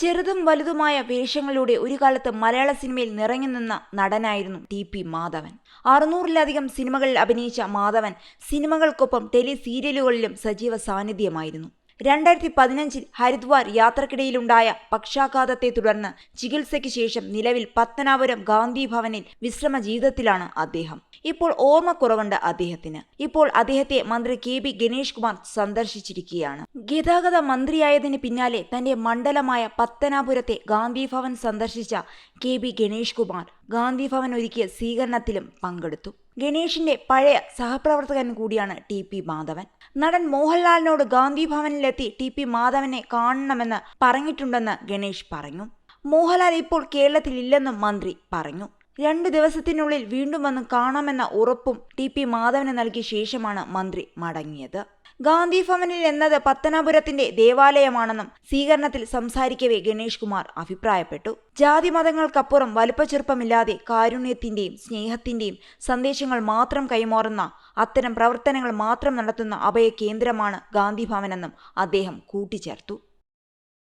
ചെറുതും വലുതുമായ വേഷങ്ങളിലൂടെ ഒരു കാലത്ത് മലയാള സിനിമയിൽ നിറഞ്ഞു നിന്ന നടനായിരുന്നു ടി പി മാധവൻ. അറുന്നൂറിലധികം സിനിമകളിൽ അഭിനയിച്ച മാധവൻ സിനിമകൾക്കൊപ്പം ടെലി സീരിയലുകളിലും സജീവ സാന്നിധ്യമായിരുന്നു. രണ്ടായിരത്തി പതിനഞ്ചിൽ ഹരിദ്വാർ യാത്രക്കിടയിലുണ്ടായ പക്ഷാഘാതത്തെ തുടർന്ന് ചികിത്സയ്ക്ക് ശേഷം നിലവിൽ പത്തനാപുരം ഗാന്ധി ഭവനിൽ വിശ്രമ ജീവിതത്തിലാണ് അദ്ദേഹം. ഇപ്പോൾ ഓർമ്മക്കുറവുണ്ട് അദ്ദേഹത്തിന്. ഇപ്പോൾ അദ്ദേഹത്തെ മന്ത്രി കെ ബി ഗണേഷ് കുമാർ സന്ദർശിച്ചിരിക്കുകയാണ്. ഗതാഗത മന്ത്രിയായതിന് പിന്നാലെ തന്റെ മണ്ഡലമായ പത്തനാപുരത്തെ ഗാന്ധി ഭവൻ സന്ദർശിച്ച കെ ബി ഗണേഷ് കുമാർ ഗാന്ധി ഭവൻ ഒരുക്കിയ സ്വീകരണത്തിലും പങ്കെടുത്തു. ഗണേഷിന്റെ പഴയ സഹപ്രവർത്തകൻ കൂടിയാണ് ടി പി മാധവൻ. നടൻ മോഹൻലാലിനോട് ഗാന്ധി ഭവനിലെത്തി ടി പി മാധവനെ കാണണമെന്ന് പറഞ്ഞിട്ടുണ്ടെന്ന് ഗണേഷ് പറഞ്ഞു. മോഹൻലാൽ ഇപ്പോൾ കേരളത്തിലില്ലെന്നും മന്ത്രി പറഞ്ഞു. രണ്ടു ദിവസത്തിനുള്ളിൽ വീണ്ടും വന്ന് കാണാമെന്ന ഉറപ്പും ടി പി മാധവന് നൽകിയ ശേഷമാണ് മന്ത്രി മടങ്ങിയത്. ഗാന്ധി ഭവനിൽ എന്നത് പത്തനാപുരത്തിന്റെ ദേവാലയമാണെന്നും സ്വീകരണത്തിൽ സംസാരിക്കവേ ഗണേഷ് കുമാർ അഭിപ്രായപ്പെട്ടു. ജാതി മതങ്ങൾക്കപ്പുറം വലുപ്പച്ചെറുപ്പമില്ലാതെ കാരുണ്യത്തിന്റെയും സ്നേഹത്തിന്റെയും സന്ദേശങ്ങൾ മാത്രം കൈമാറുന്ന അത്തരം പ്രവർത്തനങ്ങൾ മാത്രം നടത്തുന്ന അഭയ കേന്ദ്രമാണ് ഗാന്ധി ഭവനെന്നും അദ്ദേഹം കൂട്ടിച്ചേർത്തു.